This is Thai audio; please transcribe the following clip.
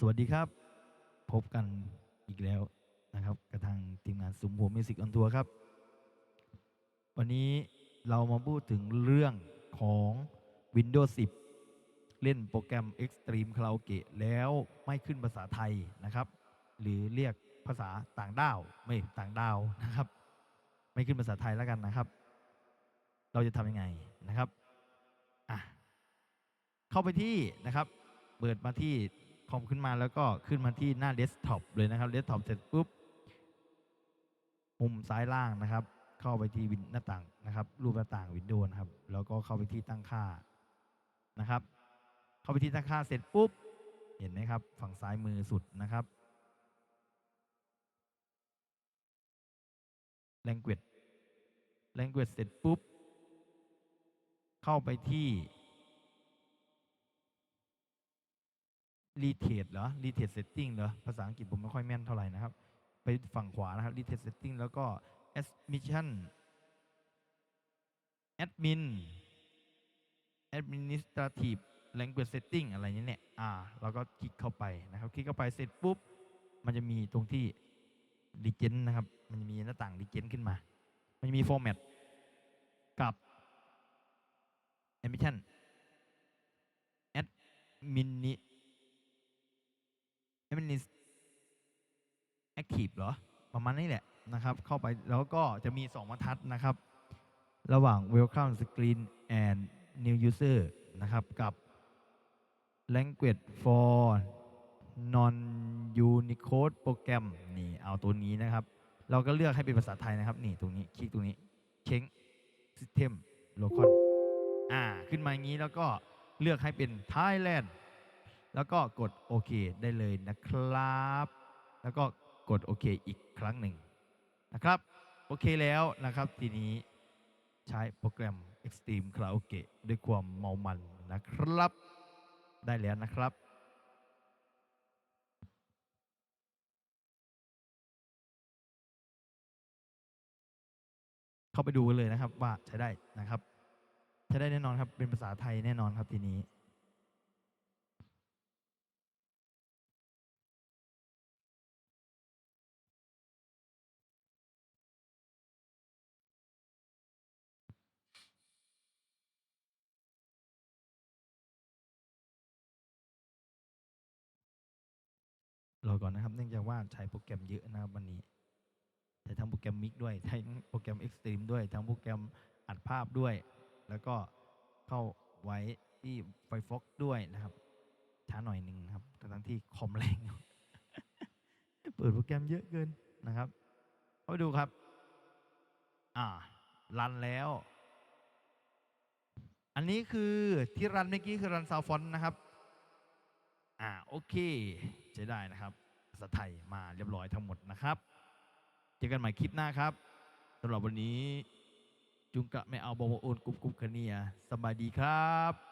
สวัสดีครับ พบกันอีกแล้วนะครับกับทางทีมงานสุมหัวมิวสิกออนทัวร์ครับ วันนี้เรามาพูดถึงเรื่องของ Windows 10 เล่นโปรแกรม Extreme Karaoke แล้วไม่ขึ้นภาษาไทยนะครับ หรือเรียกภาษาต่างด้าวไม่ต่างดาวนะครับ ไม่ขึ้นภาษาไทยแล้วกันนะครับ เราจะทำยังไงนะครับอะเข้าไปที่นะครับ เปิดมาที่ คอมขึ้นมาแล้วก็ขึ้นมาที่หน้าเดสก์ท็อปเลยนะครับเดสก์ท็อปเสร็จปุ๊บมุมซ้ายล่างนะครับ เข้าไปที่วินหน้าต่างนะครับ รูปหน้าต่างวินโดว์นะครับ แล้วก็เข้าไปที่ตั้งค่านะครับ เข้าไปที่ตั้งค่าเสร็จปุ๊บ เห็นไหมครับ ฝั่งซ้ายมือสุดนะครับ language language เสร็จปุ๊บ เข้าไปที่ retate เหรอ retate setting เหรอภาษาอังกฤษผมไม่ค่อยแม่นเท่าไหร่นะครับ ไปฝั่งขวานะครับ retate setting แล้วก็ admission admin administrative language setting อะไรเนี้ยเนี่ย อ่า เราก็คลิกเข้าไปนะครับ คลิกเข้าไปเสร็จปุ๊บ มันจะมีตรงที่ legend นะครับ มันจะมีหน้าต่าง legend ขึ้นมา มันจะมี format กับ admission admin admin active เหรอ ประมาณนี้แหละนะครับ เข้าไปแล้วก็จะมี 2บรรทัดนะครับ ระหว่าง welcome screen and new user นะครับ กับ language for non unicode program นี่เอาตัวนี้นะครับ เราก็เลือกให้เป็นภาษาไทยนะครับ นี่ตรงนี้ คลิกตรงนี้เช้ง system local อ่า ขึ้นมาอย่างนี้แล้วก็เลือกให้เป็น Thailand แล้วก็กดโอเคได้เลยนะครับ แล้วก็กดโอเคอีกครั้งหนึ่งนะครับโอเคแล้วนะครับทีนี้ใช้โปรแกรม Extreme Karaoke ด้วยความเมามันนะครับ ได้แล้วนะครับเข้าไปดูกันเลยนะครับว่าใช้ได้นะครับ ใช้ได้แน่นอนครับ เป็นภาษาไทยแน่นอนครับทีนี้ รอก่อนนะครับ เนื่องจากว่าใช้โปรแกรมเยอะนะครับวันนี้ใช้ทั้งโปรแกรมมิกด้วยใช้ทั้งโปรแกรมเอ็กซ์ตรีมด้วย ทั้งโปรแกรมอัดภาพด้วย แล้วก็เข้าไว้ที่ไฟฟอกด้วยนะครับช้าหน่อยหนึ่งนะครับทั้งที่คอมแรงเปิดโปรแกรมเยอะเกินนะครับเข้าไปดูครับ อ่ารันแล้ว อันนี้คือที่รันเมื่อกี้คือรันซาวฟอนนะครับ อ่าโอเค ช้ได้นะครับภาษาไทยมาเรียบร้อยทั้งหมดนะครับ เจอกันใหม่คลิปหน้าครับสำหรับวันนี้จุงกะไม่เอาบอโอนกุ๊บกุ๊บคเนียสบายดีครับ